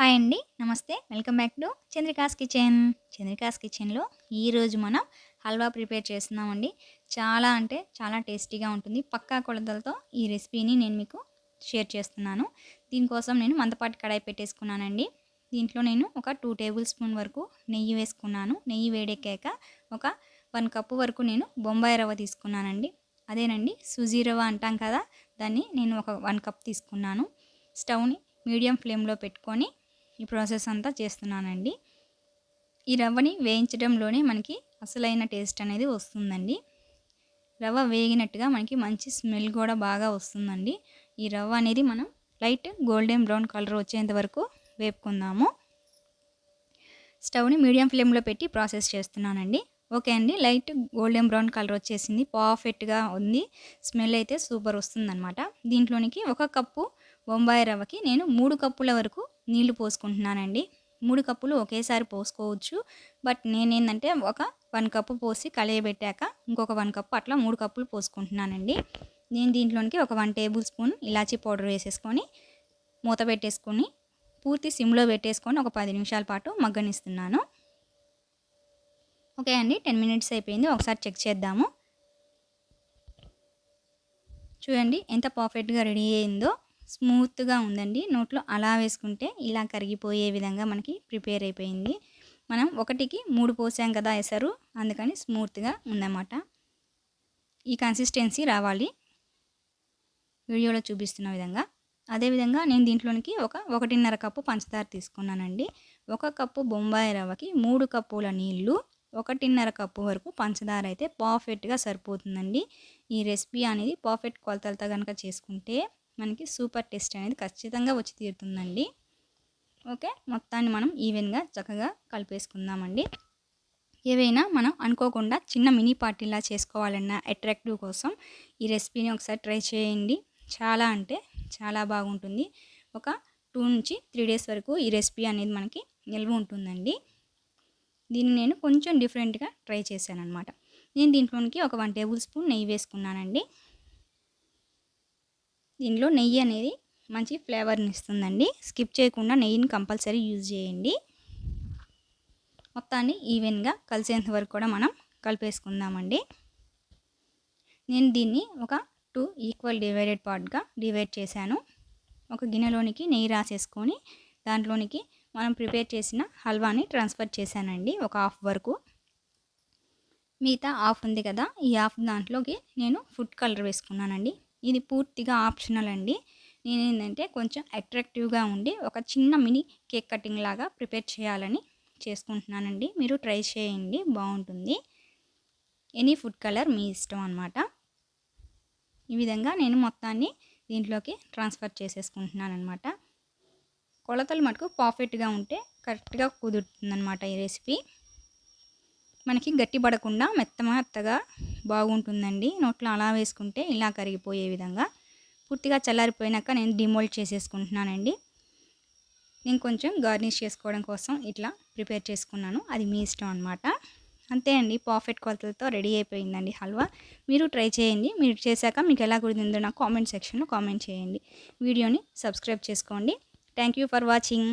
Hi అండి నమస్తే. Welcome back to Chandrika's kitchen. Chandrika's కిచెన్లో ఈరోజు మనం హల్వా ప్రిపేర్ చేస్తున్నామండి. చాలా అంటే చాలా టేస్టీగా ఉంటుంది. పక్కా కొలతలతో ఈ రెసిపీని నేను మీకు షేర్ చేస్తున్నాను. దీనికోసం నేను మందపాటి కడాయి పెట్టేసుకున్నానండి. దీంట్లో నేను ఒక టూ టేబుల్ స్పూన్ వరకు నెయ్యి వేసుకున్నాను. నెయ్యి వేడెక్కాక ఒక వన్ కప్పు వరకు నేను బొంబాయి రవ్వ తీసుకున్నానండి. అదేనండి సుజీ రవ్వ అంటాం కదా దాన్ని నేను ఒక వన్ కప్ తీసుకున్నాను. స్టవ్ని మీడియం ఫ్లేమ్లో పెట్టుకొని ఈ ప్రాసెస్ అంతా చేస్తున్నానండి. ఈ రవ్వని వేయించడంలోనే మనకి అసలైన టేస్ట్ అనేది వస్తుందండి. రవ్వ వేగినట్టుగా మనకి మంచి స్మెల్ కూడా బాగా వస్తుందండి. ఈ రవ్వ అనేది మనం లైట్ గోల్డెన్ బ్రౌన్ కలర్ వచ్చేంత వరకు వేపుకుందాము. స్టవ్ని మీడియం ఫ్లేమ్లో పెట్టి ప్రాసెస్ చేస్తున్నానండి. ఓకే అండి లైట్ గోల్డెన్ బ్రౌన్ కలర్ వచ్చేసింది. పర్ఫెక్ట్గా ఉంది. స్మెల్ అయితే సూపర్ వస్తుందన్నమాట. దీంట్లోనికి ఒక కప్పు బొంబాయి రవ్వకి నేను మూడు కప్పుల వరకు నీళ్ళు పోసుకుంటున్నానండి. మూడు కప్పులు ఒకేసారి పోసుకోవచ్చు. బట్ నేనేంటంటే ఒక వన్ కప్పు పోసి కలియబెట్టాక ఇంకొక వన్ కప్పు అట్లా మూడు కప్పులు పోసుకుంటున్నానండి. నేను దీంట్లోనికి ఒక వన్ టేబుల్ స్పూన్ ఇలాచీ పౌడర్ వేసేసుకొని మూత పెట్టేసుకొని పూర్తి సిమ్లో పెట్టేసుకొని ఒక పది నిమిషాల పాటు మగ్గనిస్తున్నాను. ఓకే అండి టెన్ మినిట్స్ అయిపోయింది. ఒకసారి చెక్ చేద్దాము. చూడండి ఎంత పర్ఫెక్ట్గా రెడీ అయిందో. స్మూత్గా ఉందండి. నోట్లో అలా వేసుకుంటే ఇలా కరిగిపోయే విధంగా మనకి ప్రిపేర్ అయిపోయింది. మనం ఒకటికి మూడు పోసాం కదా ఎసరు అందుకని స్మూత్గా ఉందన్నమాట. ఈ కన్సిస్టెన్సీ రావాలి. వీడియోలో చూపిస్తున్న విధంగా. అదేవిధంగా నేను దీంట్లోనికి ఒక ఒకటిన్నర కప్పు పంచదార తీసుకున్నానండి. ఒక కప్పు బొంబాయి రవ్వకి మూడు కప్పుల నీళ్ళు ఒకటిన్నర కప్పు వరకు పంచదార అయితే పర్ఫెక్ట్గా సరిపోతుందండి. ఈ రెసిపీ అనేది పర్ఫెక్ట్ కొలతలతో కనుక చేసుకుంటే మనకి సూపర్ టేస్ట్ అనేది ఖచ్చితంగా వచ్చి తీరుతుందండి. ఓకే మొత్తాన్ని మనం ఈవెన్గా చక్కగా కలిపేసుకుందామండి. ఏవైనా మనం అనుకోకుండా చిన్న మినీ పార్టీలా చేసుకోవాలన్న అట్రాక్టివ్ కోసం ఈ రెసిపీని ఒకసారి ట్రై చేయండి. చాలా అంటే చాలా బాగుంటుంది. ఒక టూ నుంచి త్రీ డేస్ వరకు ఈ రెసిపీ అనేది మనకి నిల్వ ఉంటుందండి. దీన్ని నేను కొంచెం డిఫరెంట్గా ట్రై చేశాను అనమాట నేను దీంట్లోనికి ఒక వన్ టేబుల్ స్పూన్ నెయ్యి వేసుకున్నానండి. దీనిలో నెయ్యి అనేది మంచి ఫ్లేవర్ని ఇస్తుందండి. స్కిప్ చేయకుండా నెయ్యిని కంపల్సరీ యూజ్ చేయండి. మొత్తాన్ని ఈవెన్గా కలిసేంత వరకు కూడా మనం కలిపేసుకుందామండి. నేను దీన్ని ఒక టూ ఈక్వల్ డివైడెడ్ పార్ట్గా డివైడ్ చేశాను. ఒక గిన్నెలోనికి నెయ్యి రాసేసుకొని దాంట్లోనికి మనం ప్రిపేర్ చేసిన హల్వాని ట్రాన్స్ఫర్ చేశానండి ఒక హాఫ్ వరకు. మిగతా హాఫ్ ఉంది కదా ఈ హాఫ్ దాంట్లోకి నేను ఫుడ్ కలర్ వేసుకున్నానండి. ఇది పూర్తిగా ఆప్షనల్ అండి. నేను ఏంటంటే కొంచెం అట్రాక్టివ్గా ఉండి ఒక చిన్న మినీ కేక్ కటింగ్ లాగా ప్రిపేర్ చేయాలని చేసుకుంటున్నానండి. మీరు ట్రై చేయండి బాగుంటుంది. ఎనీ ఫుడ్ కలర్ మీ ఇష్టం అనమాట ఈ విధంగా నేను మొత్తాన్ని దీంట్లోకి ట్రాన్స్ఫర్ చేసేసుకుంటున్నాను అనమాట కొలతలు మటుకు పర్ఫెక్ట్గా ఉంటే కరెక్ట్గా కుదురుతుందనమాట ఈ రెసిపీ. మనకి గట్టి పడకుండా మెత్త మెత్తగా బాగుంటుందండి. నోట్లో అలా వేసుకుంటే ఇలా కరిగిపోయే విధంగా. పూర్తిగా చల్లారిపోయినాక నేను డిమోల్డ్ చేసేసుకుంటున్నానండి. నేను కొంచెం గార్నిష్ చేసుకోవడం కోసం ఇట్లా ప్రిపేర్ చేసుకున్నాను. అది మీ ఇష్టం అనమాట అంతే అండి. పర్ఫెక్ట్ కొలతలతో రెడీ అయిపోయిందండి హల్వా. మీరు ట్రై చేయండి. మీరు చేశాక మీకు ఎలా కుదిరిందో నాకు కామెంట్ సెక్షన్లో కామెంట్ చేయండి. వీడియోని సబ్స్క్రైబ్ చేసుకోండి. Thank you for watching.